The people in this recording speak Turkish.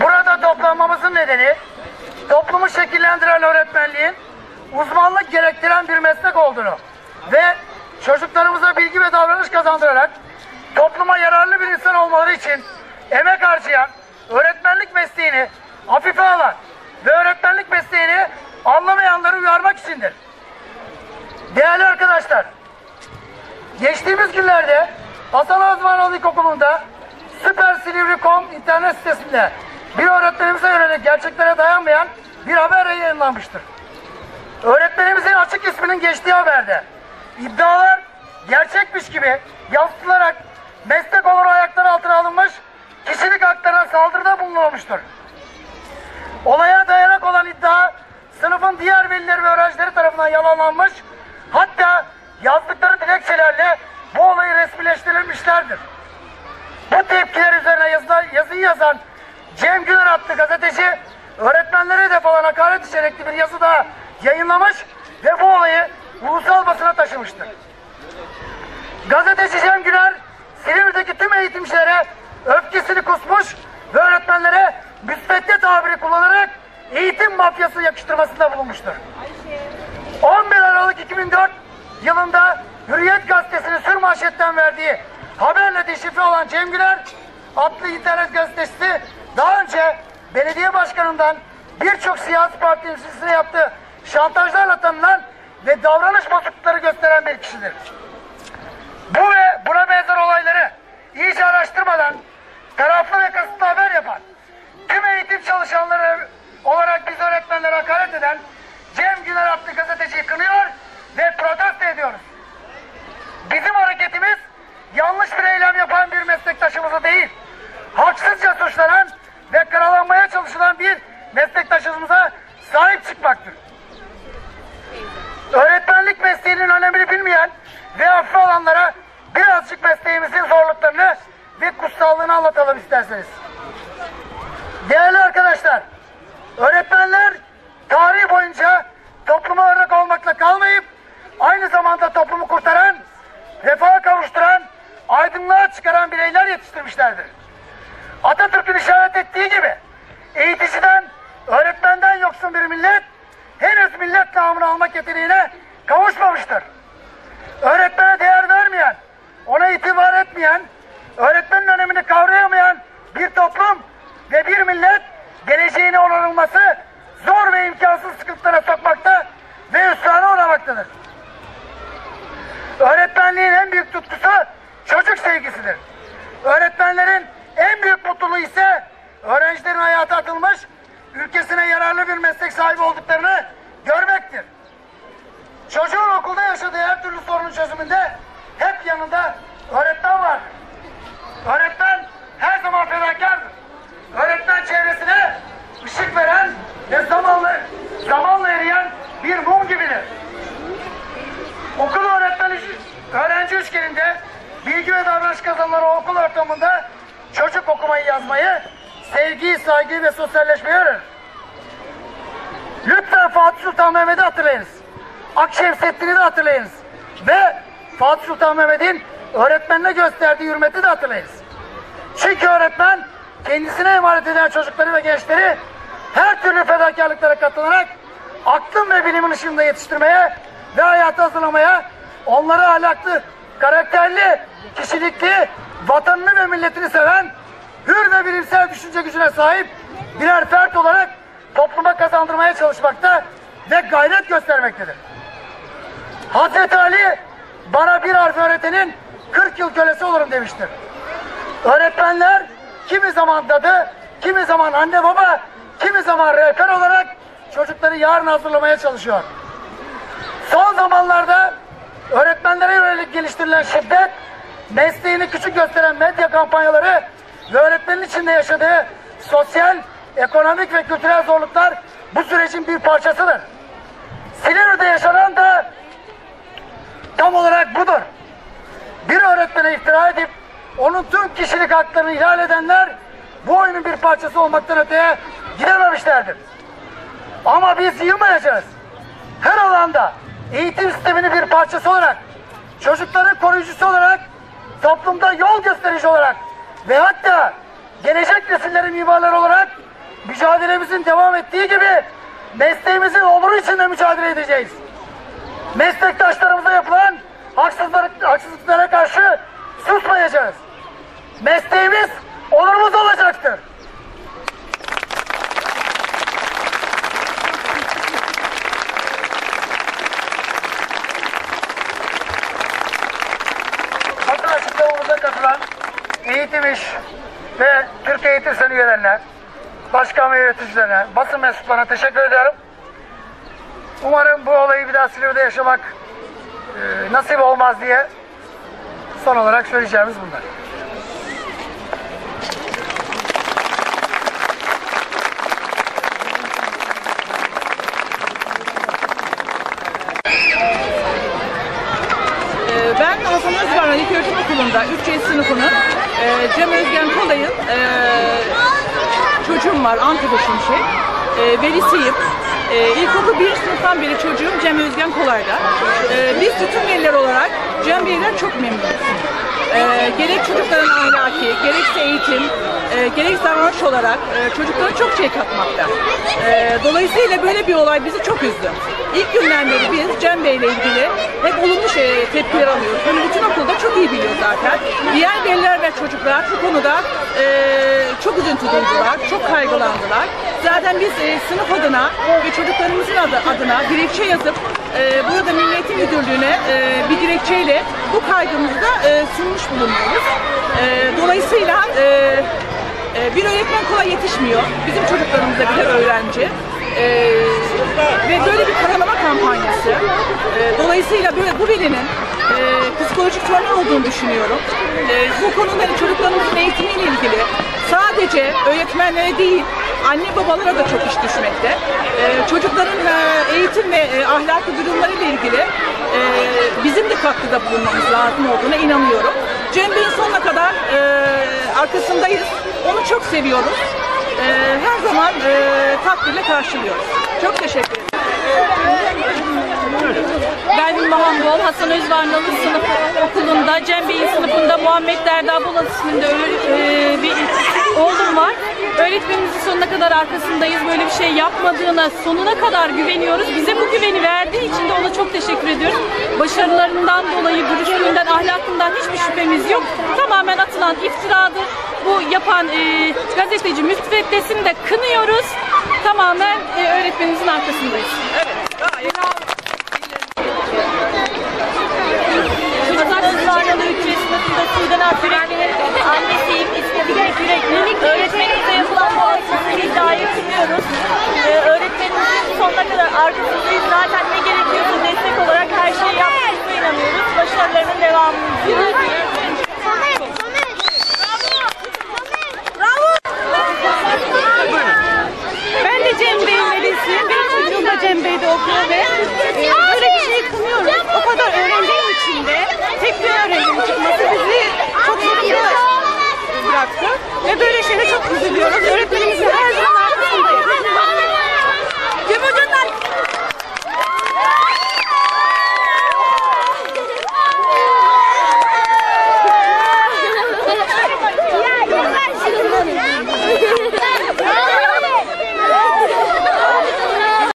Burada toplanmamızın nedeni toplumu şekillendiren öğretmenliğin uzmanlık gerektiren bir meslek olduğunu ve çocuklarımıza bilgi ve davranış kazandırarak topluma yararlı bir insan olmaları için emek harcayan, öğretmenlik mesleğini hafife alan ve öğretmenlik mesleğini anlamayanları uyarmak içindir. Değerli arkadaşlar, geçtiğimiz günlerde Hasan Azmanoğlu İlkokulu'nda Süper Silivri.com internet sitesinde bir öğretmenimize yönelik gerçeklere dayanmayan bir haber yayınlanmıştır. Öğretmenimizin açık isminin geçtiği haberde iddialar gerçekmiş gibi yansıtılarak meslek olur ayaklar altına alınmış, kişilik haklarına saldırıda bulunulmuştur. Olaya dayanak olan iddia sınıfın diğer velileri ve öğrencileri tarafından yalanlanmış, hatta yazdıkları dilekçelerle bu olayı resmileştirilmişlerdir. Bu tepkiler üzerine yazıda, yazıyı yazan Cem Güner adlı gazeteci öğretmenlere hedef alan hakaret içerikli bir yazı daha yayınlamış ve bu olayı ulusal basına taşımıştır. Gazeteci Cem Güner Silivri'deki tüm eğitimcilere öfkesini kusmuş ve öğretmenlere müsvedde tabiri kullanarak eğitim mafyası yakıştırmasında bulunmuştur. 11 Aralık 2004 yılında Hürriyet Gazetesi'nin sür manşetten verdiği haberle deşifre olan Cem Güler adlı internet gazetesi daha önce belediye başkanından birçok siyasi parti temsilcisine yaptığı şantajlarla tanınan ve davranış bozuklukları gösteren bir kişidir. Bu ve buna benzer olayları iyice araştırmadan taraflı ve kasıtlı haber yapan tüm eğitim çalışanları olarak biz öğretmenlere hakaret eden Cem Güner adlı gazeteciyi kınıyor ve protesto ediyoruz. Bizim hareketimiz yanlış bir eylem yapan bir meslektaşımızı değil, suçlanan ve karalanmaya çalışılan bir meslektaşımıza sahip çıkmaktır. Öğretmenlik mesleğinin önemini bilmeyen ve hafife alanlara birazcık mesleğimizin zorluklarını ve kutsallığını anlatalım isterseniz. Değerli arkadaşlar, öğretmenler tarih boyunca topluma örnek olmakla kalmayıp aynı zamanda toplumu kurtaran, refaha kavuşturan, aydınlığa çıkaran bireyler yetiştirmişlerdir. Atatürk'ün işaret ettiği gibi eğiticiden, öğretmenden yoksun bir millet henüz millet namını almak yeteneğine kavuşmamıştır. Öğretmene değer vermeyen, ona itibar etmeyen, öğretmenin önemini kavrayamayan bir toplum ve bir millet geleceğine onarılması zor ve imkansız sıkıntılara sokmakta ve hüsrana uğramaktadır. Öğretmenliğin en büyük tutkusu çocuk sevgisidir. Öğretmenlerin en büyük mutluluğu ise öğrencilerin hayata atılmış, ülkesine yararlı bir meslek sahibi olduklarını görmektir. Çocuğun okulda yaşadığı her türlü sorunun çözümünde hep yanında öğretmen var. Öğretmen her zaman fedakardır. Öğretmen çevresine ışık veren ve zamanla, zamanla eriyen bir mum gibidir. Okul öğretmen öğrenci üçgeninde bilgi ve davranış kazanımları o okul ortamında çocuk okumayı yazmayı, sevgiyi, saygıyı ve sosyalleşmeyi öğrenir. Lütfen Fatih Sultan Mehmet'i hatırlayınız. Akşemseddin'i de hatırlayınız. Ve Fatih Sultan Mehmet'in öğretmenine gösterdiği hürmeti de hatırlayınız. Çünkü öğretmen kendisine emanet eden çocukları ve gençleri her türlü fedakarlıklara katılarak aklın ve bilimin ışığında yetiştirmeye ve hayata hazırlamaya onları ahlaklı, karakterli, kişilikli, vatanını ve milletini seven, hür ve bilimsel düşünce gücüne sahip birer fert olarak topluma kazandırmaya çalışmakta ve gayret göstermektedir. Hazreti Ali bana bir harf öğretenin 40 yıl kölesi olurum demiştir. Öğretmenler kimi zaman dadı, kimi zaman anne baba, kimi zaman rehber olarak çocukları yarın hazırlamaya çalışıyor. Son zamanlarda öğretmenlere yönelik geliştirilen şiddet, mesleğini küçük gösteren medya kampanyaları ve öğretmenin içinde yaşadığı sosyal, ekonomik ve kültürel zorluklar bu sürecin bir parçasıdır. Silivri'de yaşanan da tam olarak budur. Bir öğretmene iftira edip onun tüm kişilik haklarını ihlal edenler bu oyunun bir parçası olmaktan öteye gidememişlerdir. Ama biz yılmayacağız. Her alanda eğitim sisteminin bir parçası olarak, çocukların koruyucusu olarak, toplumda yol gösterici olarak ve hatta gelecek nesillerin mimarları olarak mücadelemizin devam ettiği gibi mesleğimizin onuru için de mücadele edeceğiz. Meslektaşlarımıza yapılan haksızlık, haksızlıklara eğitim iş ve Türk Eğitim Seni üyelerine, başkan ve yöneticilerine, basın mensuplarına teşekkür ediyorum. Umarım bu olayı bir daha Silivri'de yaşamak e, nasip olmaz diye son olarak söyleyeceğimiz bunlar. Ee, Ben Hasan Özkan İlköğretim Okulu'nda 3. sınıfının e, Cem Özgen Kolay'ın e, çocuğum var Antep'e Şimşek. E, velisiyim. E, ilkokul 1. sınıftan beri çocuğum Cem Özgen Kolay'da. E, biz bütün veliler olarak Cem Bey'den çok memnunuz. E, gerek çocukların ahlaki, gerekse eğitim, e, gerek davranış olarak e, çocuklara çok şey katmakta. E, dolayısıyla böyle bir olay bizi çok üzdü. İlk günden beri biz Cem Bey ile ilgili hep olumlu şey, tepkiler alıyoruz. Bunu bütün okulda çok iyi biliyor zaten. Diğer veliler ve çocuklar bu konuda e, çok üzüntü duydular, çok kaygılandılar. Zaten biz e, sınıf adına ve çocuklarımızın adı, adına dilekçe yazıp e, burada Milli Eğitim Müdürlüğü'ne e, bir dilekçeyle bu kaygımızı da e, sunmuş bulunuyoruz. E, dolayısıyla e, e, bir öğretmen kolay yetişmiyor. Bizim çocuklarımız da birer öğrenci. E, ve böyle bir karalama kampanyası. E, dolayısıyla böyle bu velinin e, psikolojik sorun olduğunu düşünüyorum. E, bu konuda çocuklarımızın eğitimiyle ilgili sadece öğretmenlere değil, anne babalara da çok iş düşmekte. E, çocukların e, eğitim ve e, ahlaki durumlarıyla ilgili e, bizim de katkıda bulunmamız lazım olduğuna inanıyorum. Cem Bey'in sonuna kadar e, arkasındayız. Onu çok seviyoruz. E, her zaman e, takdirle karşılıyoruz. Çok teşekkür ederim. Ben Ünvan Bol, Hasan Özvarnalı sınıf okulunda, Cem Bey'in sınıfında Muhammed Derda Bolat isminde e, bir oğlum var. Öğretmenimizin sonuna kadar arkasındayız. Böyle bir şey yapmadığına sonuna kadar güveniyoruz. Bize bu güveni verdiği için de ona çok teşekkür ediyoruz. Başarılarından dolayı, dürüstlüğünden, ahlakından hiçbir şüphemiz yok. Tamamen atılan iftiradır. Bu yapan e, gazeteci müsveddesini de kınıyoruz. Tamamen e, öğretmenimizin arkasındayız. Çocuklar Kızlaryalı 3. sınıfında Sudan Akürekli'nin annesiyim. İsmi Dilek